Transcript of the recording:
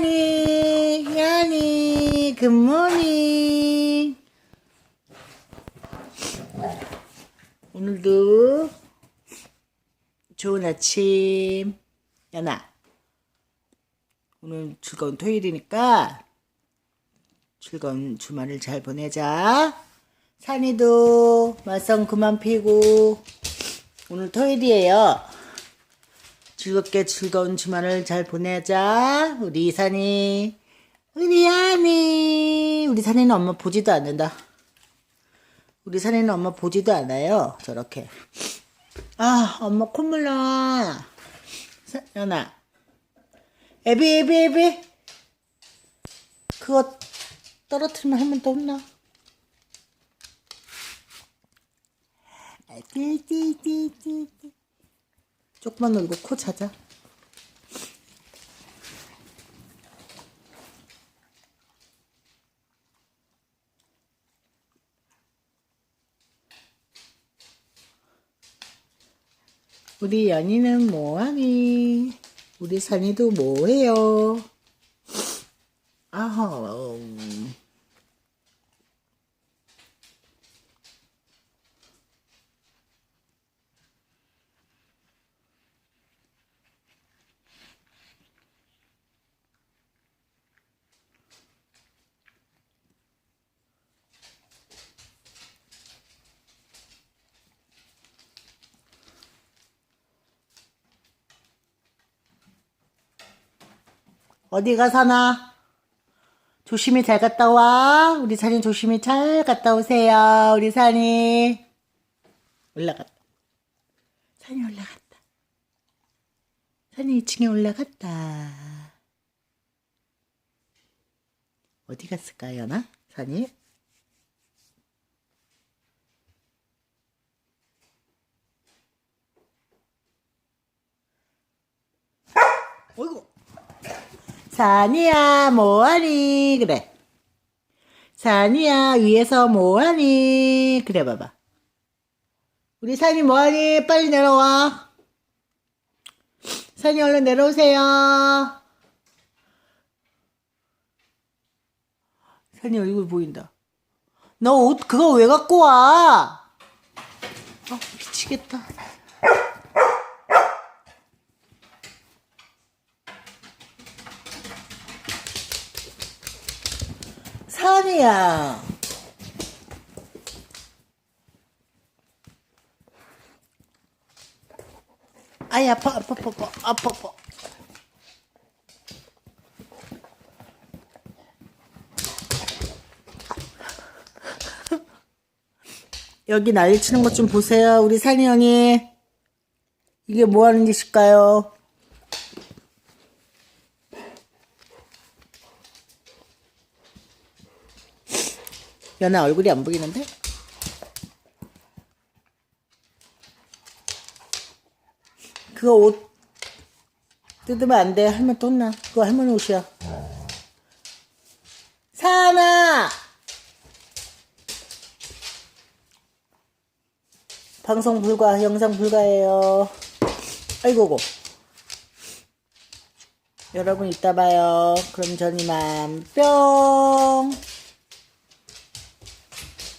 야니, 야니, 굿모닝. 오늘도 좋은 아침. 야나, 오늘 즐거운 토요일이니까 즐거운 주말을 잘 보내자. 산이도 말썽 그만 피고 오늘 토요일이에요. 즐겁게 즐거운 주말을 잘 보내자. 우리 산이, 우리 야니. 우리 산이는 엄마 보지도 않는다. 우리 산이는 엄마 보지도 않아요. 저렇게. 아, 엄마 콧물 나. 사- 연아. 애비, 애비, 애비. 그거 떨어뜨리면 할머니 또 혼나. 띠띠띠띠띠. 조금만 놀고 코 찾아. 우리 연이는 뭐하니? 우리 산이도 뭐해요? 아하, 음. 어디가 사나? 조심히 잘 갔다 와. 우리 산이 조심히 잘 갔다 오세요. 우리 산이. 올라갔다. 산이 올라갔다. 산이 2층에 올라갔다. 어디 갔을까, 연아? 산이? 어이구. 산이야 뭐하니? 그래. 산이야 위에서 뭐하니? 그래 봐봐. 우리 산이 뭐하니? 빨리 내려와. 산이 얼른 내려오세요. 산이 얼굴 보인다. 너 옷 그거 왜 갖고 와? 어, 미치겠다 산이야. 아이 아파 아파 아파 아파 아파. 여기 난리 치는 것 좀 보세요. 우리 산이 형이. 이게 뭐 하는 짓일까요? 연아 얼굴이 안 보이는데? 그거 옷 뜯으면 안 돼. 할머니 또 혼나. 그거 할머니 옷이야. 사나! 방송 불가, 영상 불가예요. 아이고고. 여러분 이따 봐요. 그럼 전 이만 뿅!